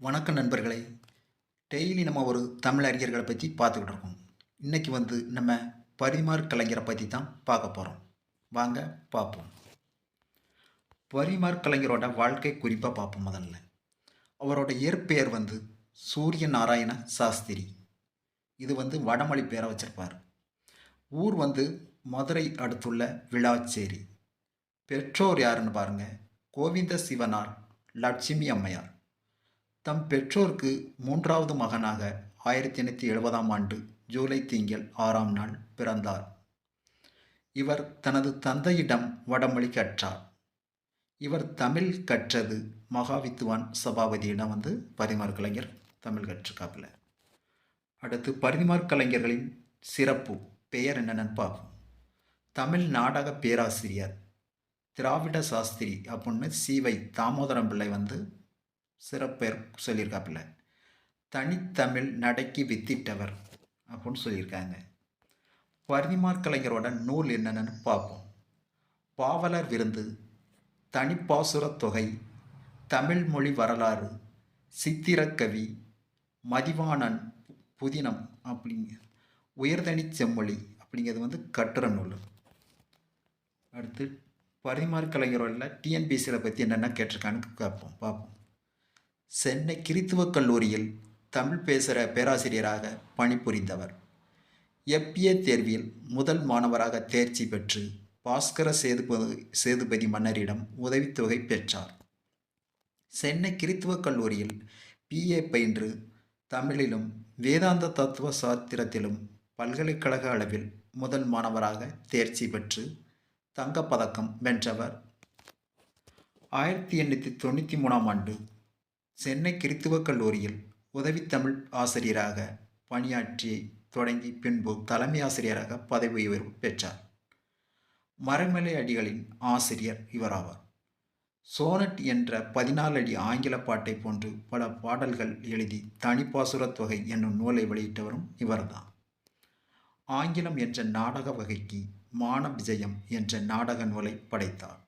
வணக்கம் நண்பர்களே. டெய்லி நம்ம ஒரு தமிழ் அறிஞர்களை பற்றி பார்த்துக்கிட்டு இருக்கோம். இன்றைக்கி வந்து நம்ம பரிமார் கலைஞரை பற்றி தான் பார்க்க போகிறோம் வாங்க பார்ப்போம். பரிமார் கலைஞரோட வாழ்க்கை குறிப்பாக பார்ப்போம் முதல்ல. அவரோட இயற்பெயர் வந்து சூரிய நாராயண சாஸ்திரி. இது வந்து வடமொழி பேரை வச்சிருப்பார். ஊர் வந்து மதுரை அடுத்துள்ள விழாச்சேரி பெற்றோர் யாருன்னு பாருங்கள் கோவிந்த சிவனார் லட்சுமி அம்மையார். தம் பெற்றோருக்கு மூன்றாவது மகனாக ஆயிரத்தி எண்ணூற்றி எழுபதாம் ஆண்டு ஜூலை திங்கள் ஆறாம் நாள் பிறந்தார். இவர் தனது தந்தையிடம் வடமொழி கற்றார். இவர் தமிழ் கற்றது மகாவித்துவான் சபாபதியிடம் வந்து பரிமாறு கலைஞர் தமிழ் கற்றுக்காப்பில். அடுத்து பரிமார் கலைஞர்களின் சிறப்பு பெயர் என்னென்னு பார்ப்போம். தமிழ் நாடக பேராசிரியர் திராவிட சாஸ்திரி அப்படின்னு சிவை தாமோதரம் பிள்ளை வந்து சிறப்பெயர் சொல்லியிருக்காப்புல. தனித்தமிழ் நடைக்கு வித்திட்டவர் அப்படின்னு சொல்லியிருக்காங்க. வர்ணிமார் கலைஞரோட நூல் என்னென்னு பார்ப்போம். பாவலர் விருந்து தனிப்பாசுரத் தொகை தமிழ்மொழி வரலாறு சித்திரக்கவி மதிவாணன் புதினம் அப்படிங்க உயர்தனி செம்மொழி அப்படிங்கிறது வந்து கட்டுரை நூல். அடுத்து பரிமார் கலைஞரோட டிஎன்பிசியில் பற்றி என்னென்ன கேட்டிருக்கான்னு பார்ப்போம் பார்ப்போம். சென்னை கிறித்துவக் கல்லூரியில் தமிழ் பேசுகிற பேராசிரியராக பணிபுரிந்தவர். எப்பிஏ தேர்வில் முதல் மாணவராக தேர்ச்சி பெற்று பாஸ்கர சேதுபதி சேதுபதி மன்னரிடம் உதவித்தொகை பெற்றார். சென்னை கிறித்துவக் கல்லூரியில் பிஏ பயின்று தமிழிலும் வேதாந்த தத்துவ சாத்திரத்திலும் பல்கலைக்கழக அளவில் முதல் மாணவராக தேர்ச்சி பெற்று தங்கப்பதக்கம் வென்றவர். ஆயிரத்தி எண்ணூற்றி தொண்ணூற்றி மூணாம் ஆண்டு சென்னை கிறித்துவக் கல்லூரியில் உதவித்தமிழ் ஆசிரியராக பணியாற்றி தொடங்கி பின்பு தலைமை ஆசிரியராக பதவி உயர்வு பெற்றார். மரமலை அடிகளின் ஆசிரியர் இவராவார். சோனட் என்ற பதினாலு அடி ஆங்கில பாட்டை போன்று பல பாடல்கள் எழுதி தனிப்பாசுரத் தொகை என்னும் நூலை வெளியிட்டவரும் இவர்தான். ஆங்கிலம் என்ற நாடக வகைக்கு மான விஜயம் என்ற நாடக நூலை படைத்தார்.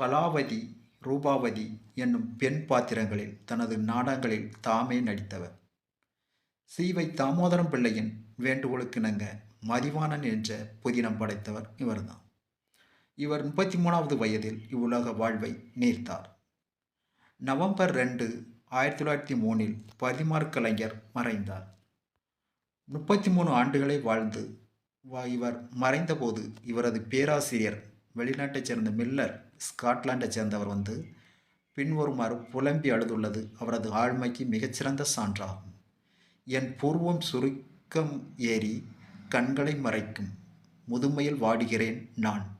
கலாவதி ரூபாவதி என்னும் பெண் பாத்திரங்களில் தனது நாடகங்களில் தாமே நடித்தவர். சீவை தாமோதரம் பிள்ளையின் வேண்டுகோளுக்கிணங்க மதிவாணன் என்ற புதினம் படைத்தவர் இவர்தான். இவர் முப்பத்தி மூணாவது வயதில் இவ்வுலக வாழ்வை நீர்த்தார். நவம்பர் ரெண்டு ஆயிரத்தி தொள்ளாயிரத்தி மூணில் பதிமார் கலைஞர் மறைந்தார். முப்பத்தி மூணு ஆண்டுகளை வாழ்ந்து வா இவர் மறைந்தபோது இவரது பேராசிரியர் வெளிநாட்டைச் சேர்ந்த மில்லர் ஸ்காட்லாண்டைச் சேர்ந்தவர் வந்து பின்வருமாறு புலம்பி அழுதுள்ளது. அவரது ஆழ்மைக்கு மிகச்சிறந்த சான்றாகும். என் பூர்வம் சுருக்கம் ஏறி கண்களை மறைக்கும். முதுமையில் வாடுகிறேன் நான்.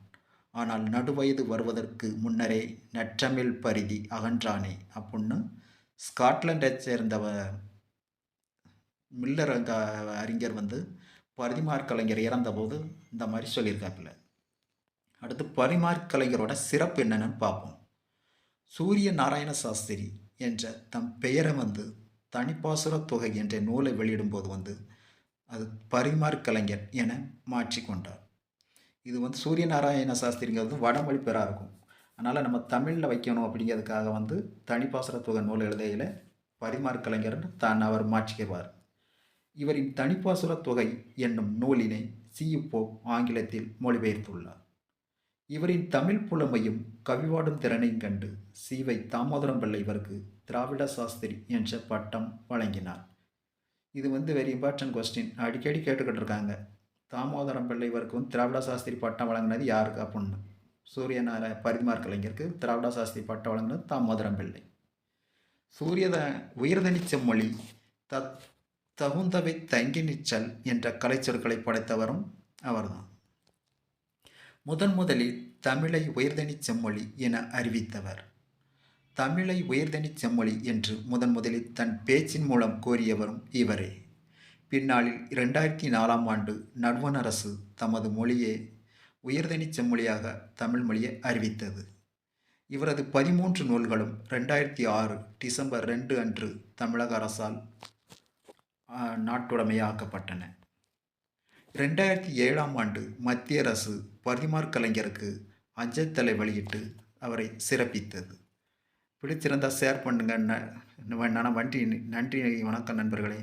ஆனால் நடுவயது வருவதற்கு முன்னரே நற்றமிழ் பரிதி அகன்றானே. அப்படின்னு ஸ்காட்லாண்டை சேர்ந்தவ மில்லர் அங்க அறிஞர் வந்து பரிதிமார் கலைஞர் இறந்தபோது இந்த மாதிரி சொல்லியிருக்காப்புல. அடுத்து பரிமார் கலைஞரோட சிறப்பு என்னென்னு பார்ப்போம். சூரிய நாராயண சாஸ்திரி என்ற தம் பெயரை வந்து தனிப்பாசுர தொகை என்ற நூலை வெளியிடும்போது வந்து அது பரிமார் கலைஞர் என மாற்றிக்கொண்டார் இது வந்து சூரிய நாராயண சாஸ்திரிங்கிறது வடமொழி பெறா இருக்கும். அதனால் நம்ம தமிழில் வைக்கணும் அப்படிங்கிறதுக்காக வந்து தனிப்பாசுர தொகை நூல் எழுதையில் பரிமார் கலைஞர்னு தான் அவர் மாற்றிக்குவார். இவரின் தனிப்பாசுர தொகை என்னும் நூலினை சியுப்போ ஆங்கிலத்தில் மொழிபெயர்த்துள்ளார். இவரின் தமிழ் புலமையும் கவிவாடும் திறனையும் கண்டு சீவை தாமோதரம் பிள்ளை இவருக்கு திராவிட சாஸ்திரி என்ற பட்டம் வழங்கினார். இது வந்து வெரி இம்பார்ட்டன்ட் கொஸ்டின் அடிக்கடி கேட்டுக்கிட்டு இருக்காங்க தாமோதரம் பிள்ளை இவருக்கு வந்து திராவிட சாஸ்திரி பட்டம் வழங்கினது யாருக்கு அப்படின்னு. சூரியநார பரிமார் கலைஞருக்கு திராவிட சாஸ்திரி பட்டம் வழங்கினது தாமோதரம் பிள்ளை. சூரியத உயர்தனி செம்மொழி த தகுந்தவை தங்கி நிச்சல் என்ற கலைச்சொற்களை படைத்தவரும் அவர்தான். முதன் முதலில் தமிழை உயர்தனி செம்மொழி என அறிவித்தவர். தமிழை உயர்தனி செம்மொழி என்று முதன் முதலில் தன் பேச்சின் மூலம் கோரியவரும் இவரே. பின்னாளில் இரண்டாயிரத்தி நாலாம் ஆண்டு நடுவண் அரசு தமது மொழியே உயர்தனி செம்மொழியாக தமிழ் மொழியை அறிவித்தது. இவரது பதிமூன்று நூல்களும் ரெண்டாயிரத்தி ஆறு டிசம்பர் ரெண்டு அன்று தமிழக அரசால் நாட்டுடைமையாக்கப்பட்டன. ரெண்டாயிரத்தி ஏழாம் ஆண்டு மத்திய அரசு பரிமார் கலைஞருக்கு அஞ்சத்தலை வெளியிட்டு அவரை சிறப்பித்தது. பிடிச்சிருந்தால் ஷேர் பண்ணுங்கள் நன்றி நன்றி வணக்கம் நண்பர்களே.